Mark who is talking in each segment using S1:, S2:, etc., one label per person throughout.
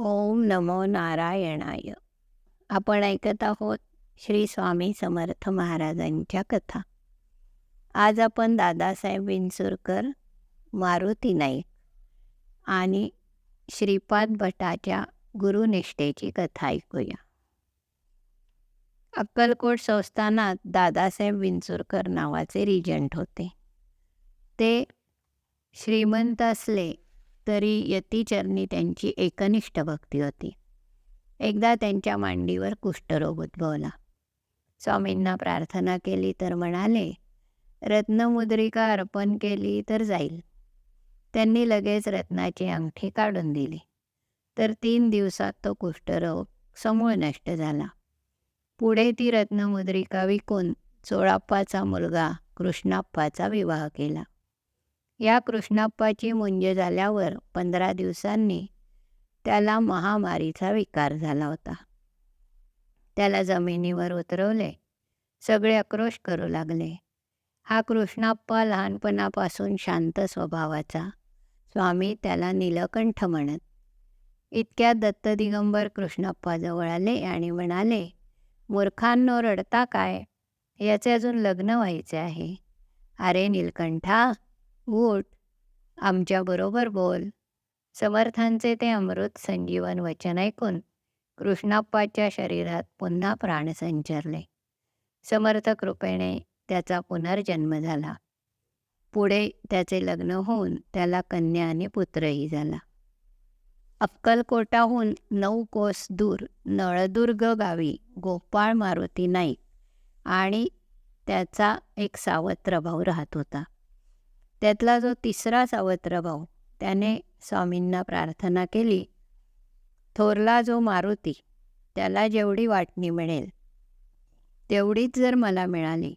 S1: ओम नमो नारायणाय. आपण ऐकत आहोत श्री स्वामी समर्थ महाराजांच्या कथा. आज आपण दादासाहेब विंचुरकर मारुती नाईक आणि श्रीपाद भटाच्या गुरुनिष्ठेची कथा ऐकूया. अक्कलकोट संस्थानात दादासाहेब विंचुरकर नावाचे रिजंट होते. ते श्रीमंत असले तरी यतीचरणी त्यांची एकनिष्ठ भक्ती होती. एकदा त्यांच्या मांडीवर कुष्ठरोग उद्भवला. स्वामींना प्रार्थना केली तर म्हणाले रत्नमुद्रिका अर्पण केली तर जाईल. त्यांनी लगेच रत्नाची अंगठी काढून दिली. तर तीन दिवसात तो कुष्ठरोग समूळ नष्ट झाला. पुढे ती रत्नमुद्रिका विकून चोळाप्पाचा मुलगा कृष्णाप्पाचा विवाह केला. या कृष्णाप्पाची मुंज झाल्यावर पंधरा दिवसांनी त्याला महामारीचा विकार झाला होता. त्याला जमिनीवर उतरवले सगळे आक्रोश करू लागले. हा कृष्णाप्पा लहानपणापासून शांत स्वभावाचा स्वामी त्याला नीलकंठ म्हणत. इतक्या दत्त दिगंबर कृष्णाप्पाजवळ आले आणि म्हणाले मूर्खांनो रडता काय? याचे अजून लग्न व्हायचे आहे. अरे नीलकंठा उठ. आमच्याबरोबर बोल. समर्थांचे ते अमृत संजीवन वचन ऐकून कृष्णाप्पाच्या शरीरात पुन्हा प्राण संचरले. समर्थ कृपेने त्याचा पुनर्जन्म झाला. पुढे त्याचे लग्न होऊन त्याला कन्या आणि पुत्रही झाला. अक्कलकोटाहून नऊ कोस दूर नळदुर्ग गावी गोपाळ मारुती नाईक आणि त्याचा एक सावत्र भाऊ राहत होता. त्यातला जो तिसरा सावत्र भाऊ त्याने स्वामींना प्रार्थना केली. थोरला जो मारुती त्याला जेवढी वाटणी मिळेल तेवढीच जर मला मिळाली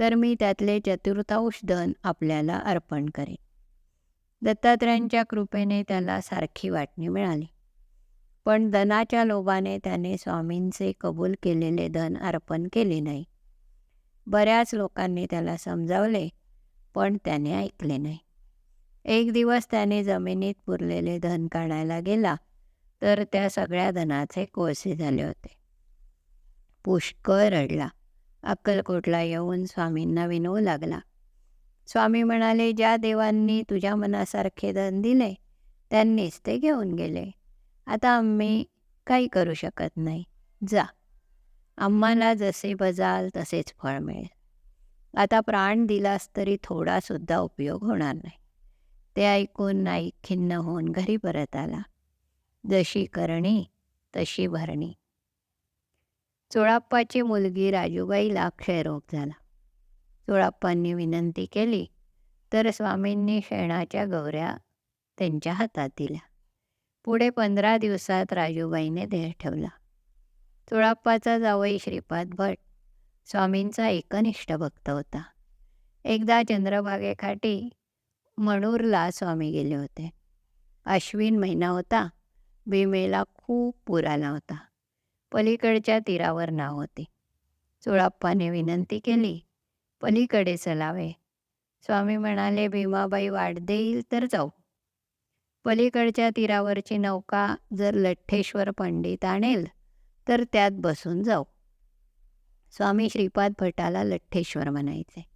S1: तर मी त्यातले चतुर्थांश धन आपल्याला अर्पण करेन. दत्तात्रयांच्या कृपेने त्याला सारखी वाटणी मिळाली. पण धनाच्या लोभाने त्याने स्वामींचे कबूल केलेले धन अर्पण केले नाही. बऱ्याच लोकांनी त्याला समजावले पण त्याने ऐकले नाही. एक दिवस त्याने जमिनीत पुरलेले धन काढायला गेला तर त्या सगळ्या धनाचे कोळसे झाले होते. पुष्कळ रडला. अक्कलकोटला येऊन स्वामींना विनवू लागला. स्वामी म्हणाले ज्या देवांनी तुझ्या मनासारखे धन दिले त्यांनीच ते घेऊन गेले. आता आम्ही काही करू शकत नाही. जा. आम्हाला जसे बजाल तसेच फळ मिळेल. आता प्राण दिलास तरी थोडासुद्धा उपयोग होणार नाही. ते ऐकून नाईक खिन्न होऊन घरी परत आला. जशी करणी तशी भरणी. चोळाप्पाची मुलगी राजूबाईला क्षयरोग झाला. चोळाप्पांनी विनंती केली तर स्वामींनी शेणाच्या गौऱ्या त्यांच्या हातात दिल्या. पुढे पंधरा दिवसात राजूबाईने देह ठेवला. चोळाप्पाचा जावई श्रीपाद भट स्वामींचा एकनिष्ठ भक्त होता. एकदा चंद्रभागेखाटी मणूरला स्वामी गेले होते. अश्विन महिना होता. भीमेला खूप पूर आला होता. पलीकडच्या तीरावर नाव होती. चुळाप्पाने विनंती केली पलीकडे चलावे स्वामी म्हणाले भीमाबाई वाट देईल तर जाऊ. पलीकडच्या तीरावरची नौका जर लठ्ठेश्वर पंडित आणेल तर त्यात बसून जाऊ. स्वामी श्रीपाद भटाला लठ्ठेश्वर म्हणायचे.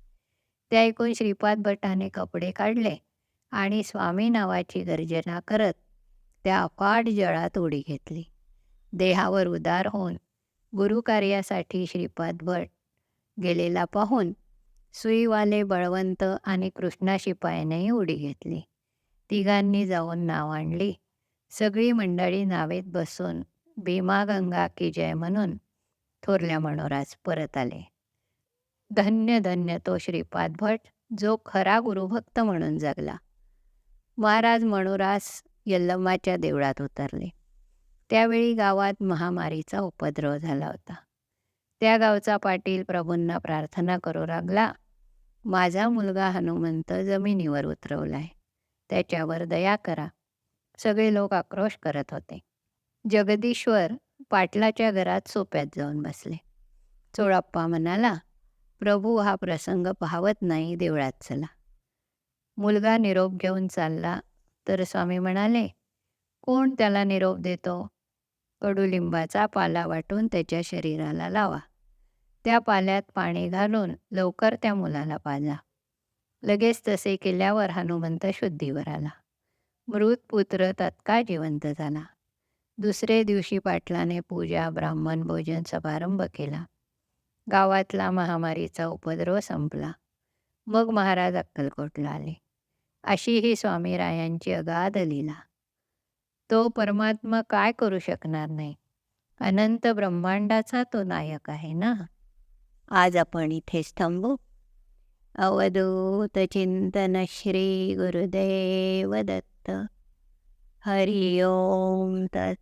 S1: ते ऐकून श्रीपाद भटाने कपडे काढले आणि स्वामी नावाची गर्जना करत त्या अफाट जळात उडी घेतली. देहावर उदार होऊन गुरुकार्यासाठी श्रीपाद भट गेलेला पाहून सुईवाले बळवंत आणि कृष्णा शिपायानेही उडी घेतली. तिघांनी जाऊन नाव आणली. सगळी मंडळी नावेत बसून भीमा गंगा की जय म्हणून थोरल्या मनोराज परत आले. धन्य धन्य तो श्रीपाद भट जो खरा गुरुभक्त म्हणून जगला. महाराज मनोरास यल्लम्माच्या देवळात उतरले. त्यावेळी गावात महामारीचा उपद्रव झाला होता. त्या गावचा पाटील प्रभूंना प्रार्थना करू लागला. माझा मुलगा हनुमंत जमिनीवर उतरवलाय. त्याच्यावर दया करा. सगळे लोक आक्रोश करत होते. जगदीश्वर पाटलाच्या घरात सोप्यात जाऊन बसले. चोळाप्पा म्हणाला प्रभू हा प्रसंग पाहवत नाही देवळात चला. मुलगा निरोप घेऊन चालला. तर स्वामी म्हणाले कोण त्याला निरोप देतो? कडुलिंबाचा पाला वाटून त्याच्या शरीराला लावा. त्या पाल्यात पाणी घालून लवकर त्या मुलाला पाजा. लगेच तसे केल्यावर हनुमंत शुद्धीवर आला. मृत पुत्र तत्काळ जिवंत झाला. दुसरे दिवशी पाटलाने पूजा ब्राह्मण भोजन समारंभ केला. गावातला महामारीचा उपद्रव संपला. मग महाराज अक्कलकोटला आले. अशी ही स्वामीरायांची अगाध लिला. तो परमात्मा काय करू शकणार नाही? अनंत ब्रह्मांडाचा तो नायक आहे ना? आज आपण इथेच थांबू. अवधूत चिंतन श्री गुरुदेव दत्त. हरिओम ओम